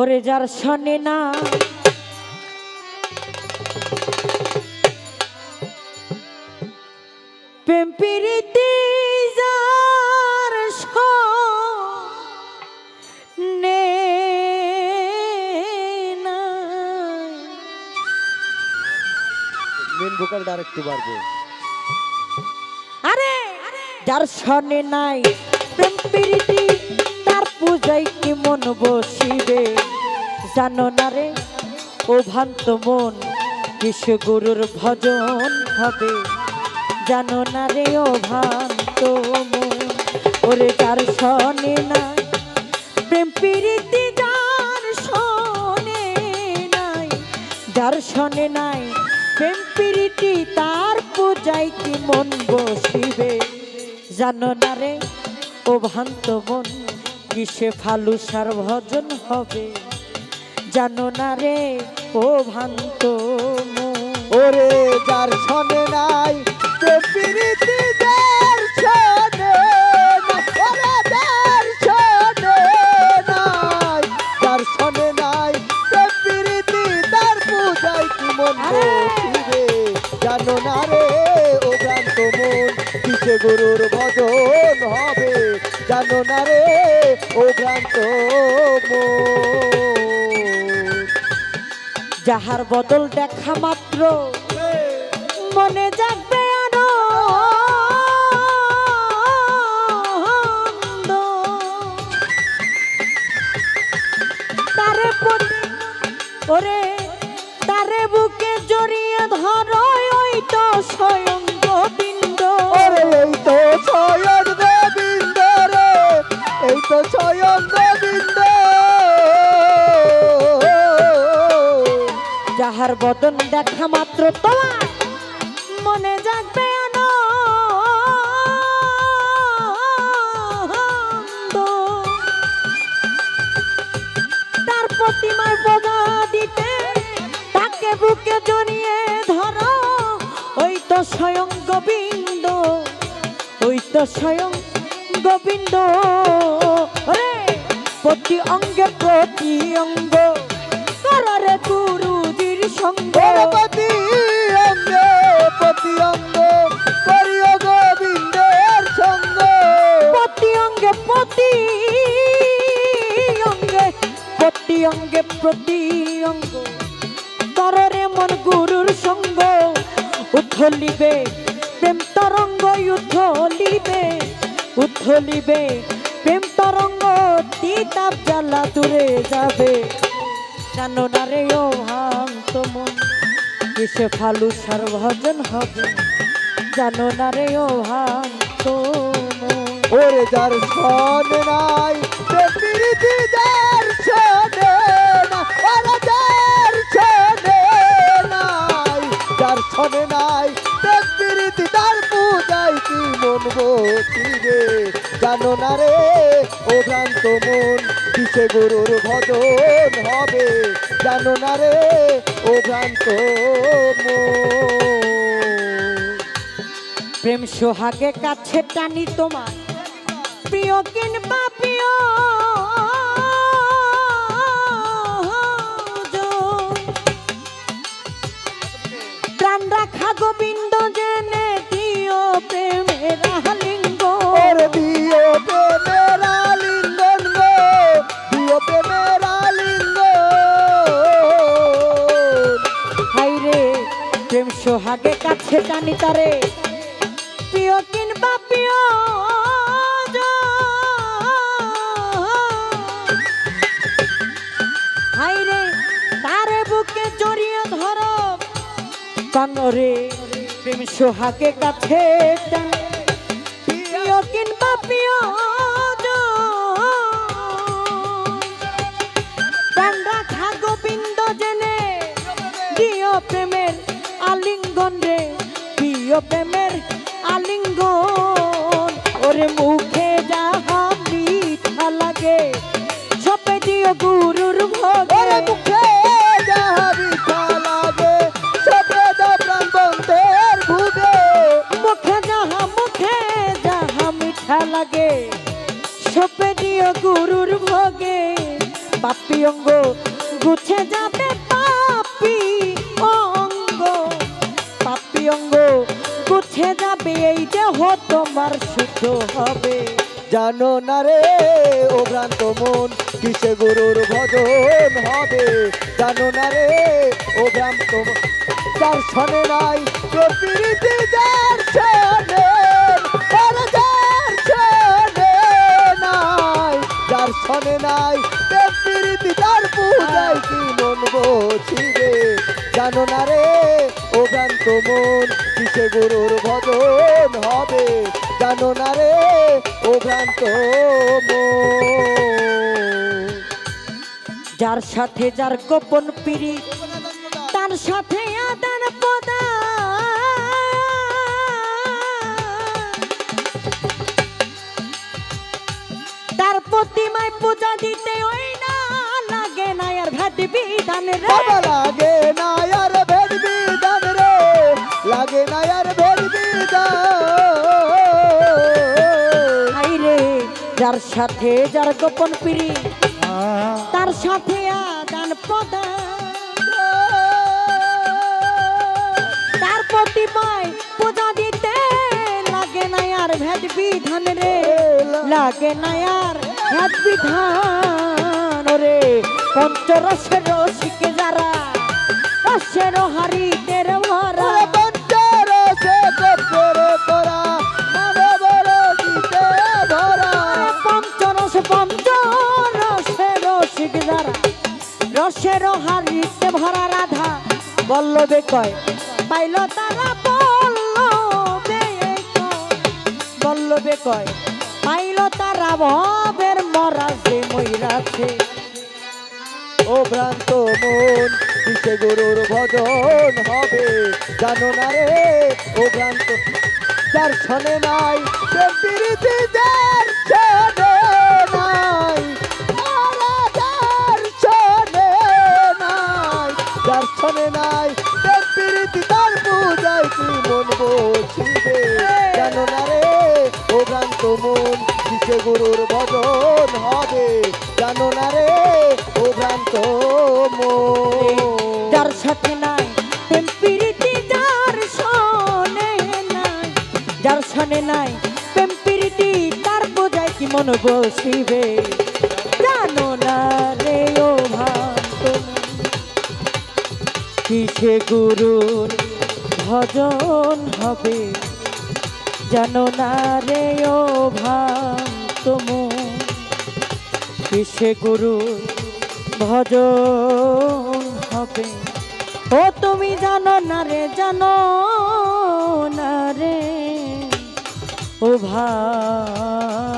ওরে যার শনে না। প্রেম প্রীতি যার শনে না মেন ভোকালটা আর বাড়বে। আরে যার শনে নাই প্রেম তার পূজাই কি মন বসিবে। জানো না রে, ও ভ্রান্ত মন কৃষ্ণ গুরুর ভজন হবে? জানো না রে, ও ভ্রান্ত মন, ওরে যার শনে নাই প্রেম প্রীতি যার শনে নাই, যার শনে নাই, প্রেম প্রীতি তার পূজায় কি মন বসিবে। জানো না রে, ও ভ্রান্ত মন কিসে ফালুসার ভজন হবে? জানো না রে ও ভান্ত ওরে যার শনে নাই প্রীতি যার নাই। ওরে যার শনে নাই যার শনে নাই সে প্রীতি তার পূজায় কি মন আরে! জানো না রে ও ভ্রান্ত মন কিসে গুরুর ভজন হবে? জানো না রে ও ভ্রান্ত যাহার বদল দেখা মাত্র, মনে জাগবে তারে ওরে, তারে বুকে জড়িয়ে ধরো ওই তো স্বয়ং বদন দেখা মাত্র তোমার। মনে জাগবে তার প্রতিমায় বদা দিতে তাকে বুকে জড়িয়ে ধরো। ওই তো স্বয়ং গোবিন্দ, ওই তো স্বয়ং গোবিন্দ। রে, প্রতি অঙ্গে, প্রতি অঙ্গ। সঙ্গ। গণপতি অঙ্গে প্রতি অঙ্গ করিও গোবিন্দের সঙ্গ। প্রতি অঙ্গে প্রতি অঙ্গে প্রতি অঙ্গে প্রতি অঙ্গ তররে মন গুরুর সঙ্গ উথলিবে প্রেম তরঙ্গ উথলিবে উথলিবে প্রেম তরঙ্গ তিতাপ জ্বালা দূরে যাবে। জানো না রে ও ভান্ত মন কিসে ফালু সার ভজন হবে। জানো না রে ও ভান্ত ওরে যার সন নাই যার সনে ওরে যার নাই। যার সনে নাই, সে প্রীতি তার বসিবে জানো না রে ও ভ্রান্ত মন, কিসে গুরুর ভজন হবে? জানো না রে ও ভ্রান্ত প্রেম সোহাগে কাছে টানি তোমার। প্রিয় কিনবা প্রিয়? প্রাণ রাখা গোবিন্দ কাছে পিও প্রিয় প্রিয় হাইরে, তারে বুকে জড়িয়ে ধরো। কানরে প্রেম সোহাগে কাছে প্রিয় কিনবা প্রিয় মুখে যাহা মিঠা লাগে। সপে দিও গুরুর ভোগে। মুখে যাহা মিঠা লাগে। সবে দা প্রাণ বন্ধের ভুবে মুখে যাহা মুখে যাহা মিঠা লাগে। সপে দিও গুরুর ভোগে। পাপি অঙ্গ গুছে যাবে পাপি অঙ্গ। পাপি অঙ্গ গুছে যাবে, এই দেহ তোমার সুখ হবে। জানো না রে, ও ভ্রান্ত মন, কিসে গুরুর ভজন হবে? জানো না রে, ও ভ্রান্ত মন যার শোনে নাই তোর প্রীতি যার শোনে ওর যার শোনে নাই। যার নাই তোর প্রীতি তার পূজায় কি মন বসিবে? জানো না রে ভ্রান্ত মন কিসে গুরুর ভজন হবে জানো না রে ও ভ্রান্ত যার সাথে যার গোপন পিড়ি তার সাথে আদান তার প্রতিমায় পূজা দিতে ওই না লাগে না আর ঘাট বিধান রে। লাগে যার সাথে যার গোপন পিড়ি, তার সাথে আদান প্রদান। তার প্রতিমায় পূজা দিতে লাগে না আর ভেদ বিধান রে, লাগে না আর ভেদ বিধান রে। পঞ্চরসের রসিকে যারা, রসের হারিদের হারিতে ভরা রাধা। বল্লবে কয়, পাইল তারা বল্লবে বল্লবে কয়। পাইল তারা ভবের মরা যে ময়রাছে। ও ভ্রান্ত মন, কিসে গুরুর ভজন হবে? জানো না রে, ও ভ্রান্ত যার শোনে নাই, সে প্রীতি যার শোনে নাই। প্রীতি তার পূজায় কি মন বসিবে জানো না রে ও ভ্রান্ত মন কিসে গুরুর ভজন হবে? জানো না রে ও ভ্রান্ত মন। যার সাথে নাই প্রীতি যার শোনে নাই। যার শোনে নাই প্রেম প্রীতি তার বোঝায় কি মন বসিবে। কিসে গুরুর ভজন হবে। জানো না রে ও ভান্ত কিসে গুরুর ভজন হবে? ও তুমি জানো না রে, জানো না রে, ও ভাই